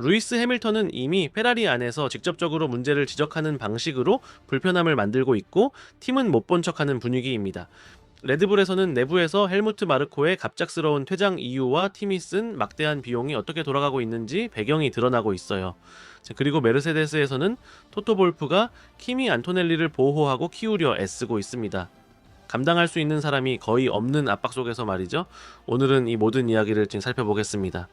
루이스 해밀턴은 이미 페라리 안에서 직접적으로 문제를 지적하는 방식으로 불편함을 만들고 있고 팀은 못 본 척하는 분위기입니다. 레드불에서는 내부에서 헬무트 마르코의 갑작스러운 퇴장 이유와 팀이 쓴 막대한 비용이 어떻게 돌아가고 있는지 배경이 드러나고 있어요. 자, 그리고 메르세데스에서는 토토 볼프가 키미 안토넬리를 보호하고 키우려 애쓰고 있습니다. 감당할 수 있는 사람이 거의 없는 압박 속에서 말이죠. 오늘은 이 모든 이야기를 지금 살펴보겠습니다.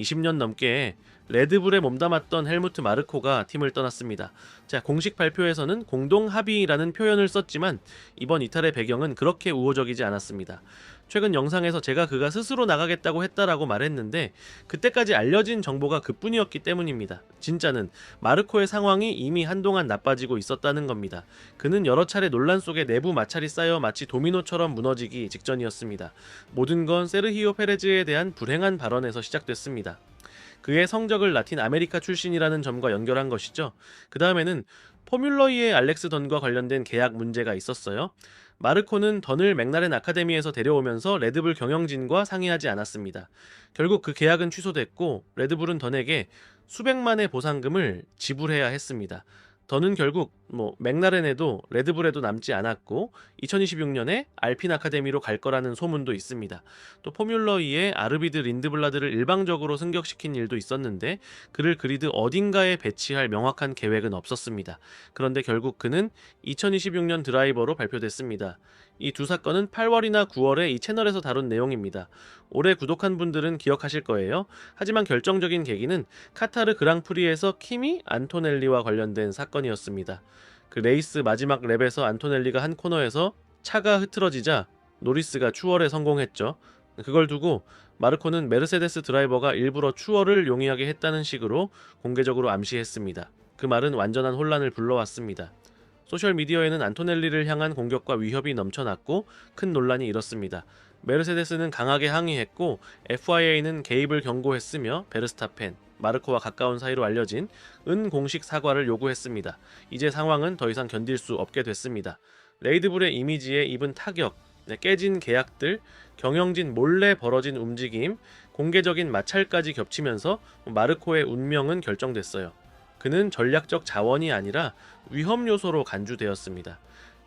20년 넘게 레드불에 몸담았던 헬무트 마르코가 팀을 떠났습니다. 자, 공식 발표에서는 공동 합의라는 표현을 썼지만 이번 이탈의 배경은 그렇게 우호적이지 않았습니다. 최근 영상에서 제가 그가 스스로 나가겠다고 했다라고 말했는데 그때까지 알려진 정보가 그뿐이었기 때문입니다. 진짜는 마르코의 상황이 이미 한동안 나빠지고 있었다는 겁니다. 그는 여러 차례 논란 속에 내부 마찰이 쌓여 마치 도미노처럼 무너지기 직전이었습니다. 모든 건 세르히오 페레즈에 대한 불행한 발언에서 시작됐습니다. 그의 성적을 라틴 아메리카 출신이라는 점과 연결한 것이죠. 그 다음에는 포뮬러 2의 알렉스 던과 관련된 계약 문제가 있었어요. 마르코는 던을 맥라렌 아카데미에서 데려오면서 레드불 경영진과 상의하지 않았습니다. 결국 그 계약은 취소됐고 레드불은 던에게 수백만의 보상금을 지불해야 했습니다. 더는 결국 뭐 맥라렌에도 레드불에도 남지 않았고 2026년에 알핀 아카데미로 갈 거라는 소문도 있습니다. 또 포뮬러 2의 아르비드 린드블라드를 일방적으로 승격시킨 일도 있었는데 그를 그리드 어딘가에 배치할 명확한 계획은 없었습니다. 그런데 결국 그는 2026년 드라이버로 발표됐습니다. 이 두 사건은 8월이나 9월에 이 채널에서 다룬 내용입니다. 올해 구독한 분들은 기억하실 거예요. 하지만 결정적인 계기는 카타르 그랑프리에서 키미 안토넬리와 관련된 사건이었습니다. 그 레이스 마지막 랩에서 안토넬리가 한 코너에서 차가 흐트러지자 노리스가 추월에 성공했죠. 그걸 두고 마르코는 메르세데스 드라이버가 일부러 추월을 용이하게 했다는 식으로 공개적으로 암시했습니다. 그 말은 완전한 혼란을 불러왔습니다. 소셜미디어에는 안토넬리를 향한 공격과 위협이 넘쳐났고 큰 논란이 일었습니다. 메르세데스는 강하게 항의했고 FIA는 개입을 경고했으며 베르스타펜, 마르코와 가까운 사이로 알려진 은 공식 사과를 요구했습니다. 이제 상황은 더 이상 견딜 수 없게 됐습니다. 레이드불의 이미지에 입은 타격, 네, 깨진 계약들, 경영진 몰래 벌어진 움직임, 공개적인 마찰까지 겹치면서 마르코의 운명은 결정됐어요. 그는 전략적 자원이 아니라 위험 요소로 간주되었습니다.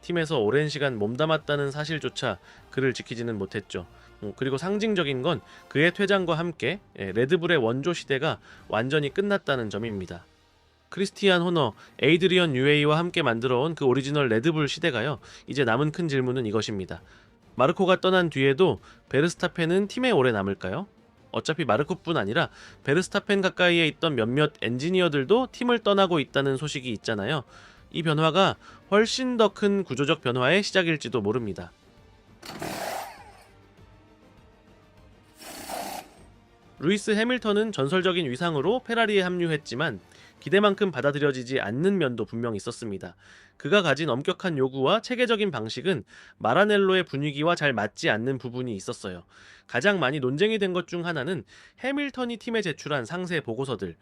팀에서 오랜 시간 몸담았다는 사실조차 그를 지키지는 못했죠. 어, 그리고 상징적인 건 그의 퇴장과 함께 예, 레드불의 원조 시대가 완전히 끝났다는 점입니다. 크리스티안 호너, 에이드리언 유에이와 함께 만들어온 그 오리지널 레드불 시대가요. 이제 남은 큰 질문은 이것입니다. 마르코가 떠난 뒤에도 베르스타펜은 팀에 오래 남을까요? 어차피 마르코뿐 아니라 베르스타펜 가까이에 있던 몇몇 엔지니어들도 팀을 떠나고 있다는 소식이 있잖아요. 이 변화가 훨씬 더 큰 구조적 변화의 시작일지도 모릅니다. 루이스 해밀턴은 전설적인 위상으로 페라리에 합류했지만 기대만큼 받아들여지지 않는 면도 분명 있었습니다. 그가 가진 엄격한 요구와 체계적인 방식은 마라넬로의 분위기와 잘 맞지 않는 부분이 있었어요. 가장 많이 논쟁이 된 것 중 하나는 해밀턴이 팀에 제출한 상세 보고서들,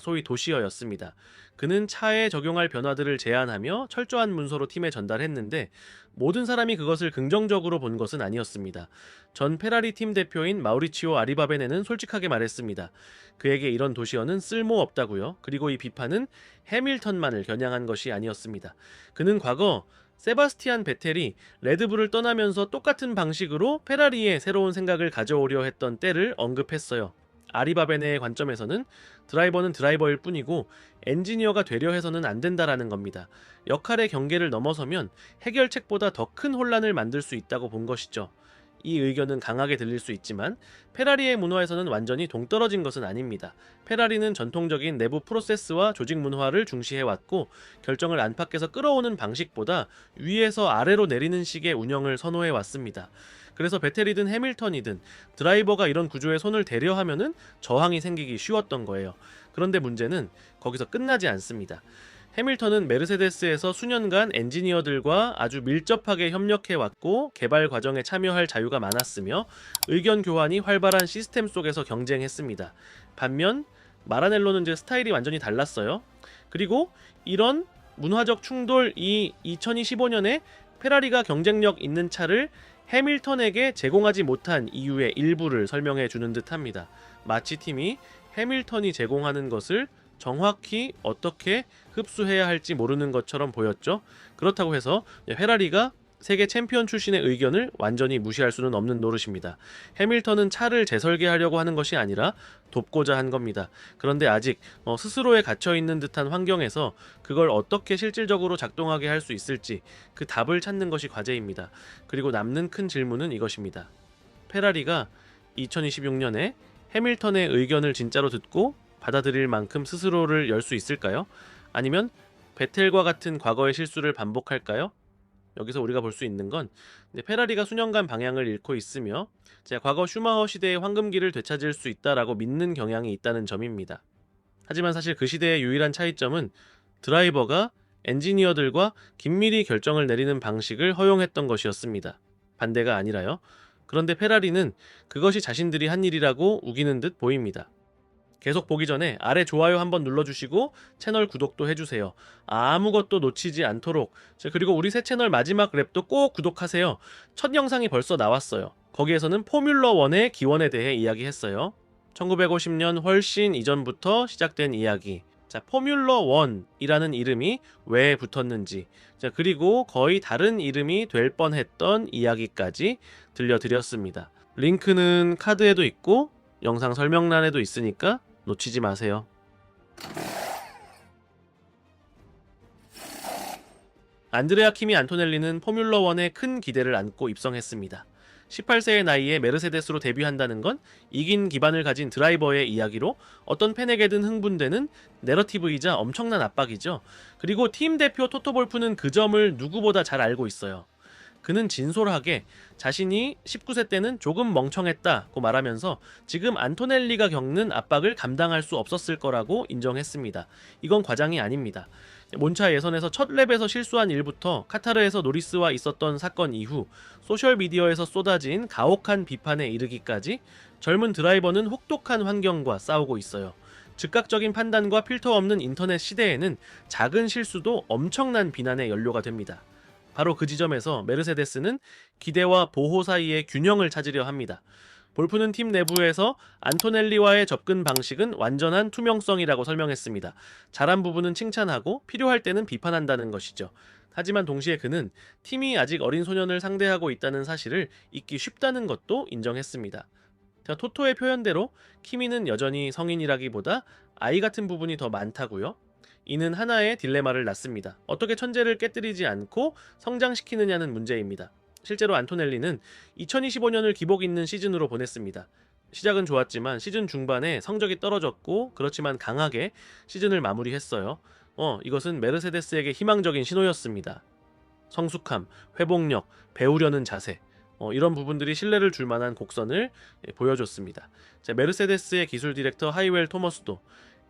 소위 도시어였습니다. 그는 차에 적용할 변화들을 제안하며 철저한 문서로 팀에 전달했는데 모든 사람이 그것을 긍정적으로 본 것은 아니었습니다. 전 페라리 팀 대표인 마우리치오 아리바베네는 솔직하게 말했습니다. 그에게 이런 도시어는 쓸모없다고요. 그리고 이 비판은 해밀턴만을 겨냥한 것이 아니었습니다. 그는 과거 세바스티안 베텔이 레드불을 떠나면서 똑같은 방식으로 페라리에 새로운 생각을 가져오려 했던 때를 언급했어요. 아리바베네의 관점에서는 드라이버는 드라이버일 뿐이고 엔지니어가 되려 해서는 안 된다라는 겁니다. 역할의 경계를 넘어서면 해결책보다 더 큰 혼란을 만들 수 있다고 본 것이죠. 이 의견은 강하게 들릴 수 있지만 페라리의 문화에서는 완전히 동떨어진 것은 아닙니다. 페라리는 전통적인 내부 프로세스와 조직 문화를 중시해왔고 결정을 안팎에서 끌어오는 방식보다 위에서 아래로 내리는 식의 운영을 선호해왔습니다. 그래서 베텔이든 해밀턴이든 드라이버가 이런 구조에 손을 대려 하면은 저항이 생기기 쉬웠던 거예요. 그런데 문제는 거기서 끝나지 않습니다. 해밀턴은 메르세데스에서 수년간 엔지니어들과 아주 밀접하게 협력해왔고 개발 과정에 참여할 자유가 많았으며 의견 교환이 활발한 시스템 속에서 경쟁했습니다. 반면 마라넬로는 이제 스타일이 완전히 달랐어요. 그리고 이런 문화적 충돌이 2025년에 페라리가 경쟁력 있는 차를 해밀턴에게 제공하지 못한 이유의 일부를 설명해 주는 듯 합니다. 마치 팀이 해밀턴이 제공하는 것을 정확히 어떻게 흡수해야 할지 모르는 것처럼 보였죠. 그렇다고 해서 페라리가 세계 챔피언 출신의 의견을 완전히 무시할 수는 없는 노릇입니다. 해밀턴은 차를 재설계하려고 하는 것이 아니라 돕고자 한 겁니다. 그런데 아직 어, 스스로에 갇혀 있는 듯한 환경에서 그걸 어떻게 실질적으로 작동하게 할 수 있을지 그 답을 찾는 것이 과제입니다. 그리고 남는 큰 질문은 이것입니다. 페라리가 2026년에 해밀턴의 의견을 진짜로 듣고 받아들일 만큼 스스로를 열 수 있을까요? 아니면 베텔과 같은 과거의 실수를 반복할까요? 여기서 우리가 볼 수 있는 건 페라리가 수년간 방향을 잃고 있으며 제가 과거 슈마허 시대의 황금기를 되찾을 수 있다라고 믿는 경향이 있다는 점입니다. 하지만 사실 그 시대의 유일한 차이점은 드라이버가 엔지니어들과 긴밀히 결정을 내리는 방식을 허용했던 것이었습니다. 반대가 아니라요. 그런데 페라리는 그것이 자신들이 한 일이라고 우기는 듯 보입니다. 계속 보기 전에 아래 좋아요 한번 눌러주시고 채널 구독도 해주세요. 아무것도 놓치지 않도록. 자, 그리고 우리 새 채널 마지막 랩도 꼭 구독하세요. 첫 영상이 벌써 나왔어요. 거기에서는 포뮬러 1의 기원에 대해 이야기했어요. 1950년 훨씬 이전부터 시작된 이야기. 자, 포뮬러 1이라는 이름이 왜 붙었는지. 자, 그리고 거의 다른 이름이 될 뻔했던 이야기까지 들려드렸습니다. 링크는 카드에도 있고 영상 설명란에도 있으니까 놓치지 마세요. 안드레아 키미 안토넬리는 포뮬러 1에 큰 기대를 안고 입성했습니다. 18세의 나이에 메르세데스로 데뷔한다는 건 이긴 기반을 가진 드라이버의 이야기로 어떤 팬에게든 흥분되는 내러티브이자 엄청난 압박이죠. 그리고 팀 대표 토토볼프는 그 점을 누구보다 잘 알고 있어요. 그는 진솔하게 자신이 19세 때는 조금 멍청했다고 말하면서 지금 안토넬리가 겪는 압박을 감당할 수 없었을 거라고 인정했습니다. 이건 과장이 아닙니다. 몬차 예선에서 첫 랩에서 실수한 일부터 카타르에서 노리스와 있었던 사건 이후 소셜미디어에서 쏟아진 가혹한 비판에 이르기까지 젊은 드라이버는 혹독한 환경과 싸우고 있어요. 즉각적인 판단과 필터 없는 인터넷 시대에는 작은 실수도 엄청난 비난의 연료가 됩니다. 바로 그 지점에서 메르세데스는 기대와 보호 사이의 균형을 찾으려 합니다. 볼프는 팀 내부에서 안토넬리와의 접근 방식은 완전한 투명성이라고 설명했습니다. 잘한 부분은 칭찬하고 필요할 때는 비판한다는 것이죠. 하지만 동시에 그는 팀이 아직 어린 소년을 상대하고 있다는 사실을 잊기 쉽다는 것도 인정했습니다. 자, 토토의 표현대로 키미는 여전히 성인이라기보다 아이 같은 부분이 더 많다고요. 이는 하나의 딜레마를 낳습니다. 어떻게 천재를 깨뜨리지 않고 성장시키느냐는 문제입니다. 실제로 안토넬리는 2025년을 기복 있는 시즌으로 보냈습니다. 시작은 좋았지만 시즌 중반에 성적이 떨어졌고 그렇지만 강하게 시즌을 마무리했어요. 어, 이것은 메르세데스에게 희망적인 신호였습니다. 성숙함, 회복력, 배우려는 자세. 어, 이런 부분들이 신뢰를 줄 만한 곡선을 예, 보여줬습니다. 자, 메르세데스의 기술 디렉터 하이웰 토머스도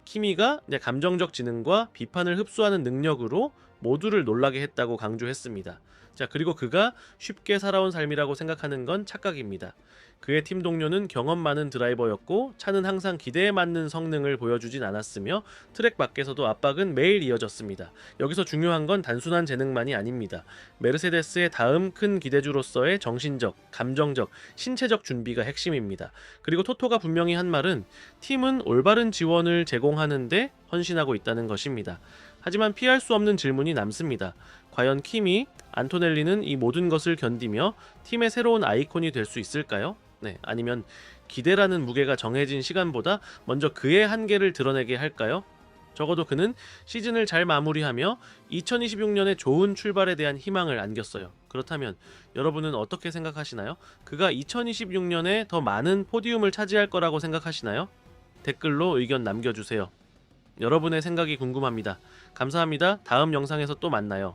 키미가 이제 감정적 지능과 비판을 흡수하는 능력으로 모두를 놀라게 했다고 강조했습니다. 자, 그리고 그가 쉽게 살아온 삶이라고 생각하는 건 착각입니다. 그의 팀 동료는 경험 많은 드라이버였고 차는 항상 기대에 맞는 성능을 보여주진 않았으며 트랙 밖에서도 압박은 매일 이어졌습니다. 여기서 중요한 건 단순한 재능만이 아닙니다. 메르세데스의 다음 큰 기대주로서의 정신적, 감정적, 신체적 준비가 핵심입니다. 그리고 토토가 분명히 한 말은 팀은 올바른 지원을 제공하는데 헌신하고 있다는 것입니다. 하지만 피할 수 없는 질문이 남습니다. 과연 킴이 안토넬리는 이 모든 것을 견디며 팀의 새로운 아이콘이 될 수 있을까요? 네, 아니면 기대라는 무게가 정해진 시간보다 먼저 그의 한계를 드러내게 할까요? 적어도 그는 시즌을 잘 마무리하며 2026년의 좋은 출발에 대한 희망을 안겼어요. 그렇다면 여러분은 어떻게 생각하시나요? 그가 2026년에 더 많은 포디움을 차지할 거라고 생각하시나요? 댓글로 의견 남겨주세요. 여러분의 생각이 궁금합니다. 감사합니다. 다음 영상에서 또 만나요.